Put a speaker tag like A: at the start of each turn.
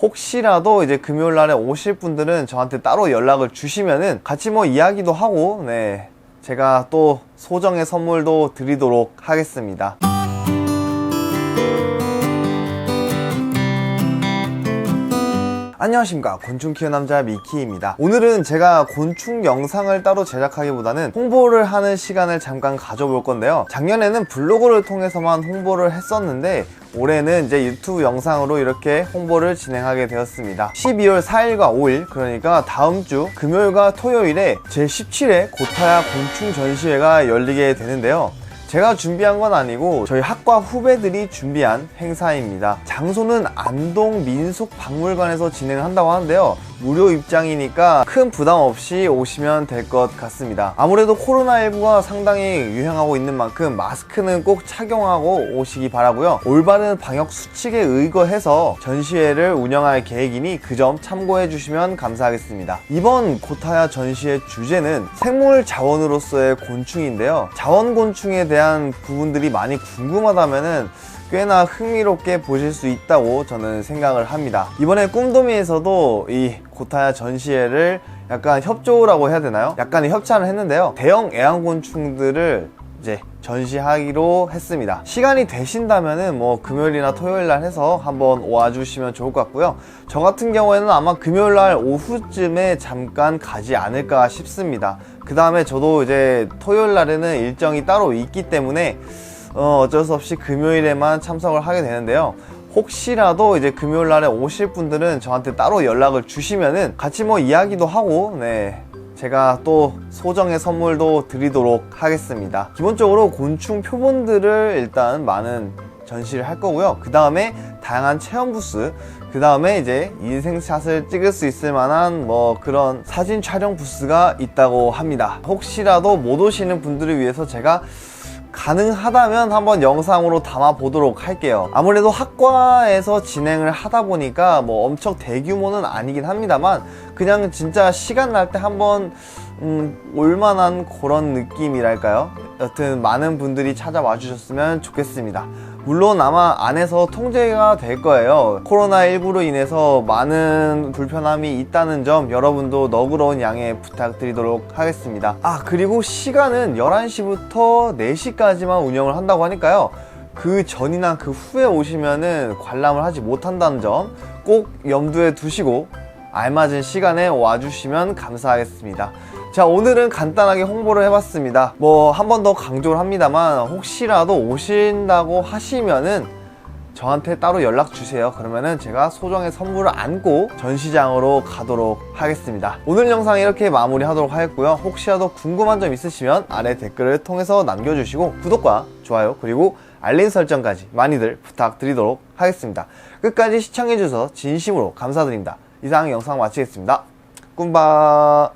A: 혹시라도 이제 금요일 날에 오실 분들은 저한테 따로 연락을 주시면은 같이 뭐 이야기도 하고 네 제가 또 소정의 선물도 드리도록 하겠습니다. 안녕하십니까. 곤충 키우 남자 미키입니다. 오늘은 제가 곤충 영상을 따로 제작하기보다는 홍보를 하는 시간을 잠깐 가져볼 건데요. 작년에는 블로그를 통해서만 홍보를 했었는데 올해는 이제 유튜브 영상으로 이렇게 홍보를 진행하게 되었습니다. 12월 4일과 5일 그러니까 다음 주 금요일과 토요일에 제17회 고타야 곤충 전시회가 열리게 되는데요 제가 준비한 건 아니고 저희 학과 후배들이 준비한 행사입니다. 장소는 안동 민속박물관에서 진행을 한다고 하는데요. 무료 입장이니까 큰 부담 없이 오시면 될 것 같습니다. 아무래도 코로나19가 상당히 유행하고 있는 만큼 마스크는 꼭 착용하고 오시기 바라고요. 올바른 방역 수칙에 의거해서 전시회를 운영할 계획이니 그 점 참고해 주시면 감사하겠습니다. 이번 고타야 전시의 주제는 생물 자원으로서의 곤충인데요. 자원곤충에 대한 부분들이 많이 궁금하다면은 꽤나 흥미롭게 보실 수 있다고 저는 생각을 합니다. 이번에 꿈도미에서도 이 고타야 전시회를 약간 협조라고 해야 되나요? 약간의 협찬을 했는데요. 대형 애완곤충들을 이제 전시하기로 했습니다. 시간이 되신다면은 뭐 금요일이나 토요일 날 해서 한번 와주시면 좋을 것 같고요. 저 같은 경우에는 아마 금요일 날 오후쯤에 잠깐 가지 않을까 싶습니다. 그 다음에 저도 이제 토요일 날에는 일정이 따로 있기 때문에 어, 어쩔 수 없이 금요일에만 참석을 하게 되는데요. 혹시라도 이제 금요일 날에 오실 분들은 저한테 따로 연락을 주시면은 같이 뭐 이야기도 하고, 네. 제가 또 소정의 선물도 드리도록 하겠습니다. 기본적으로 곤충 표본들을 일단 많은 전시를 할 거고요. 그 다음에 다양한 체험 부스, 그 다음에 이제 인생샷을 찍을 수 있을 만한 뭐 그런 사진 촬영 부스가 있다고 합니다. 혹시라도 못 오시는 분들을 위해서 제가 가능하다면 한번 영상으로 담아 보도록 할게요. 아무래도 학과에서 진행을 하다 보니까 뭐 엄청 대규모는 아니긴 합니다만 그냥 진짜 시간 날 때 한번 음, 올만한 그런 느낌이랄까요? 여튼 많은 분들이 찾아와 주셨으면 좋겠습니다. 물론 아마 안에서 통제가 될 거예요. 코로나19로 인해서 많은 불편함이 있다는 점 여러분도 너그러운 양해 부탁드리도록 하겠습니다. 아, 그리고 시간은 11시부터 4시까지만 운영을 한다고 하니까요. 그 전이나 그 후에 오시면은 관람을 하지 못한다는 점 꼭 염두에 두시고 알맞은 시간에 와주시면 감사하겠습니다. 자, 오늘은 간단하게 홍보를 해봤습니다. 뭐, 한 번 더 강조를 합니다만, 혹시라도 오신다고 하시면은 저한테 따로 연락 주세요. 그러면은 제가 소정의 선물을 안고 전시장으로 가도록 하겠습니다. 오늘 영상 이렇게 마무리 하도록 하겠고요. 혹시라도 궁금한 점 있으시면 아래 댓글을 통해서 남겨주시고 구독과 좋아요 그리고 알림 설정까지 많이들 부탁드리도록 하겠습니다. 끝까지 시청해주셔서 진심으로 감사드립니다. 이상 영상 마치겠습니다. 꿈바